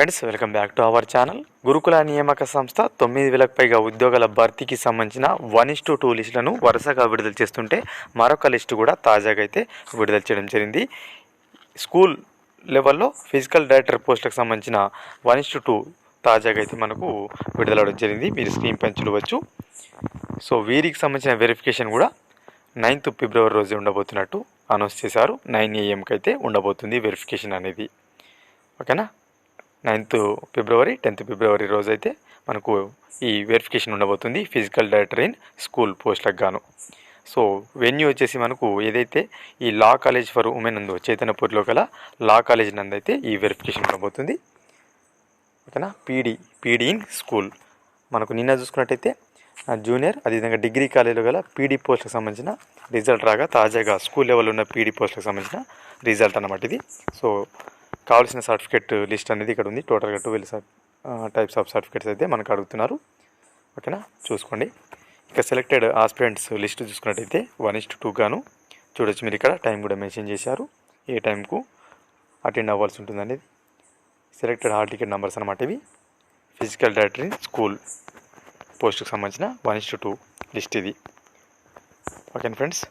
Friends welcome back to our channel గురుకుల నియామక సంస్థ తొమ్మిది వేలకు పైగా ఉద్యోగాల భర్తీకి సంబంధించిన వన్ ఇస్ టు టూ లిస్టులను వరుసగా విడుదల చేస్తుంటే మరొక లిస్టు కూడా తాజాగా అయితే విడుదల చేయడం జరిగింది. స్కూల్ లెవెల్లో ఫిజికల్ డైరెక్టర్ పోస్టులకు సంబంధించిన వన్ ఇస్ టు టూ తాజాగా అయితే మనకు విడుదలవడం జరిగింది. మీరు స్క్రీన్ పైన చూడవచ్చు. సో వీరికి సంబంధించిన వెరిఫికేషన్ కూడా నైన్త్ ఫిబ్రవరి రోజు ఉండబోతున్నట్టు అనౌన్స్ చేశారు. నైన్ ఏఎంకి అయితే ఉండబోతుంది వెరిఫికేషన్ అనేది. ఓకేనా? నైన్త్ ఫిబ్రవరి టెన్త్ ఫిబ్రవరి రోజు అయితే మనకు ఈ వెరిఫికేషన్ ఉండబోతుంది ఫిజికల్ డైరెక్టర్ ఇన్ స్కూల్ పోస్టులకు గాను. సో వెన్యూ వచ్చేసి మనకు ఏదైతే ఈ లా కాలేజ్ ఫర్ ఉమెన్ ఉందో చైతన్యపూర్లో గల లా కాలేజ్ నందు అయితే ఈ వెరిఫికేషన్ ఉండబోతుంది. ఓకేనా? పీడీ పీడీ ఇన్ స్కూల్ మనకు నిన్న చూసుకున్నట్టయితే జూనియర్ అదేవిధంగా డిగ్రీ కాలేజీలో గల పీడీ పోస్ట్కి సంబంధించిన రిజల్ట్ రాగా తాజాగా స్కూల్ లెవెల్ ఉన్న పీడీ పోస్టులకు సంబంధించిన రిజల్ట్ అన్నమాట ఇది. సో కావాల్సిన సర్టిఫికేట్ లిస్ట్ అనేది ఇక్కడ ఉంది. టోటల్గా ట్వెల్వ్ టైప్స్ ఆఫ్ సర్టిఫికేట్స్ అయితే మనకు అడుగుతున్నారు. ఓకేనా? చూసుకోండి. ఇక సెలెక్టెడ్ ఆస్పిరెంట్స్ లిస్ట్ చూసుకున్నట్టయితే వన్ ఇస్ట్ టూ గాను చూడొచ్చు మీరు ఇక్కడ. టైం కూడా మెన్షన్ చేశారు. ఏ టైంకు అటెండ్ అవ్వాల్సి ఉంటుంది అనేది సెలెక్టెడ్ హాల్ టికెట్ నెంబర్స్ అనమాట ఇవి. ఫిజికల్ డైరెక్టర్ స్కూల్ పోస్ట్కి సంబంధించిన వన్ ఇస్ టూ లిస్ట్ ఇది. Okay friends?